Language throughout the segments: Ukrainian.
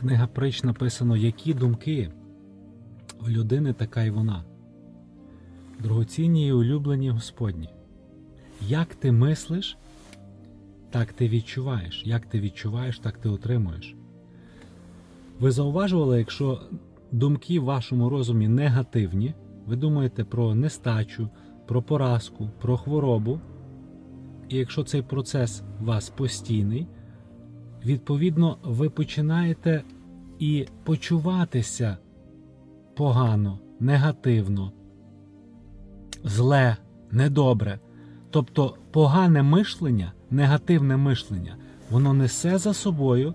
Книга притч написано, які думки в людини, така й вона. Дорогоцінні і улюблені Господні. Як ти мислиш, так ти відчуваєш. Як ти відчуваєш, так ти отримуєш. Ви зауважували, якщо думки в вашому розумі негативні, ви думаєте про нестачу, про поразку, про хворобу. І якщо цей процес у вас постійний, відповідно, ви починаєте і почуватися погано, негативно, зле, недобре. Тобто погане мишлення, негативне мишлення, воно несе за собою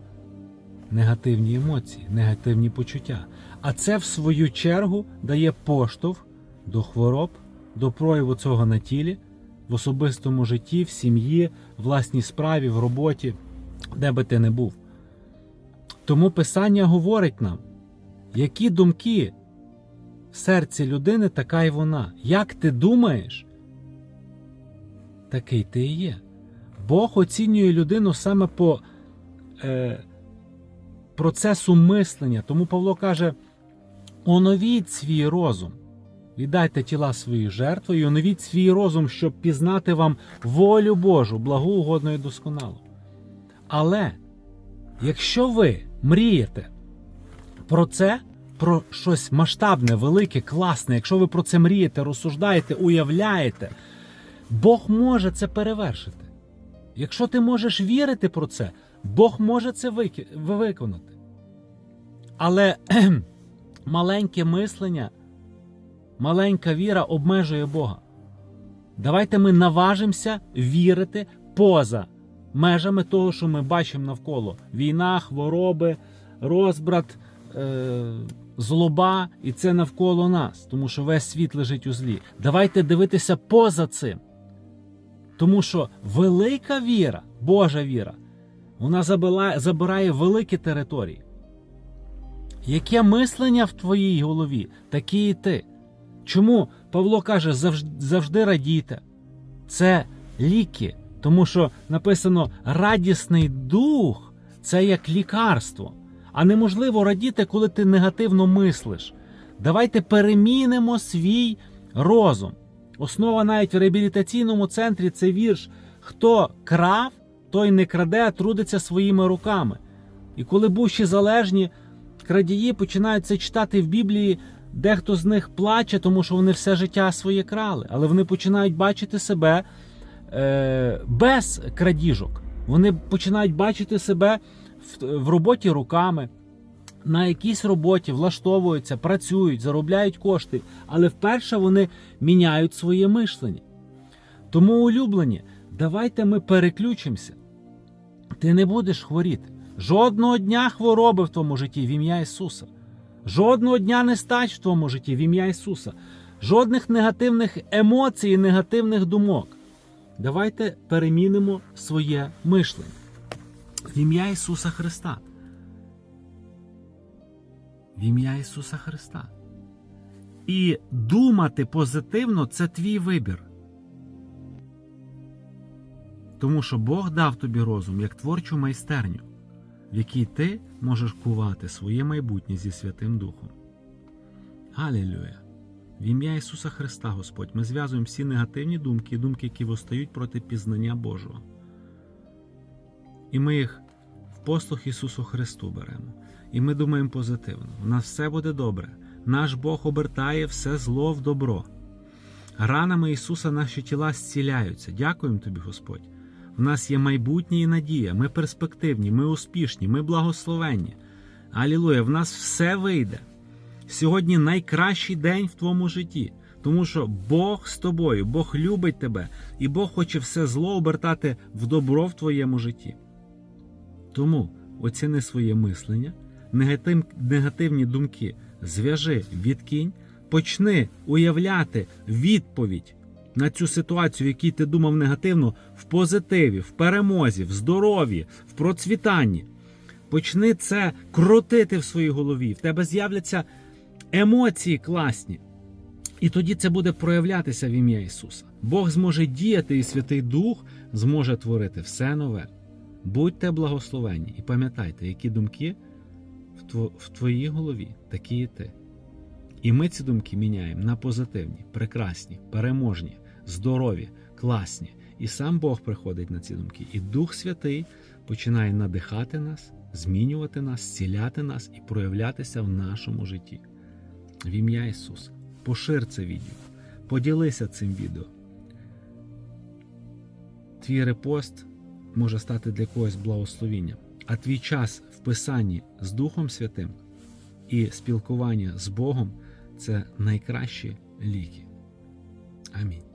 негативні емоції, негативні почуття. А це, в свою чергу, дає поштовх до хвороб, до прояву цього на тілі, в особистому житті, в сім'ї, власній справі, в роботі, де би ти не був. Тому Писання говорить нам, які думки в серці людини, така й вона. Як ти думаєш, такий ти і є. Бог оцінює людину саме по е, процесу мислення. Тому Павло каже: оновіть свій розум, віддайте тіла свої жертви і оновіть свій розум, щоб пізнати вам волю Божу, благу, угодну і досконалу. Але якщо ви мрієте про це, про щось масштабне, велике, класне, якщо ви про це мрієте, розсуждаєте, уявляєте, Бог може це перевершити. Якщо ти можеш вірити про це, Бог може це виконати. Але маленьке мислення, маленька віра обмежує Бога. Давайте ми наважимося вірити поза межами того, що ми бачимо навколо: війна, хвороби, розбрат, е- злоба, і це навколо нас, тому що весь світ лежить у злі. Давайте дивитися поза цим. Тому що велика віра, Божа віра, вона забирає, великі території. Яке мислення в твоїй голові, такі і ти. Чому Павло каже, завжди радійте? Це ліки, тому що написано радісний дух це як лікарство. А неможливо радіти, коли ти негативно мислиш. Давайте перемінимо свій розум. Основа навіть в реабілітаційному центрі це вірш: хто крав, той не краде, а трудиться своїми руками. І коли бувші залежні, крадії починають це читати в Біблії, дехто з них плаче, тому що вони все життя своє крали, але вони починають бачити себе е, без крадіжок. Вони починають бачити себе в, в роботі руками. На якійсь роботі влаштовуються, працюють, заробляють кошти, але вперше вони міняють своє мишлення. Тому, улюблені, давайте ми переключимося. Ти не будеш хворіти. Жодного дня хвороби в твоєму житті в ім'я Ісуса. Жодного дня нестач в твоєму житті в ім'я Ісуса. Жодних негативних емоцій, і негативних думок. Давайте перемінимо своє мишлення. В ім'я Ісуса Христа. В ім'я Ісуса Христа. І думати позитивно це твій вибір. Тому що Бог дав тобі розум як творчу майстерню, в якій ти можеш кувати своє майбутнє зі Святим Духом. Алілюя! В ім'я Ісуса Христа, Господь, ми зв'язуємо всі негативні думки, думки, які востають проти пізнання Божого. І ми їх в послуг Ісусу Христу беремо. І ми думаємо позитивно. У нас все буде добре. Наш Бог обертає все зло в добро. Ранами Ісуса наші тіла зціляються. Дякуємо Тобі, Господь. В нас є майбутнє і надія. Ми перспективні, ми успішні, ми благословенні. Алілуя! В нас все вийде. Сьогодні найкращий день в твоєму житті, тому що Бог з тобою, Бог любить тебе, і Бог хоче все зло обертати в добро в твоєму житті. Тому оціни своє мислення, негатив, негативні думки зв'яжи, відкинь, почни уявляти відповідь на цю ситуацію, в якій ти думав негативно, в позитиві, в перемозі, в здоров'ї, в процвітанні. Почни це крутити в своїй голові. В тебе з'являться емоції класні. І тоді це буде проявлятися в ім'я Ісуса. Бог зможе діяти, і Святий Дух зможе творити все нове. Будьте благословенні і пам'ятайте, які думки в, твоїй голові такі і ти. І ми ці думки міняємо на позитивні, прекрасні, переможні, здорові, класні. І сам Бог приходить на ці думки. І Дух Святий починає надихати нас, змінювати нас, зціляти нас і проявлятися в нашому житті. В ім'я Ісуса. Пошир це відео, поділися цим відео. Твій репост може стати для когось благословінням, а твій час в писанні з Духом Святим і спілкування з Богом це найкращі ліки. Амінь.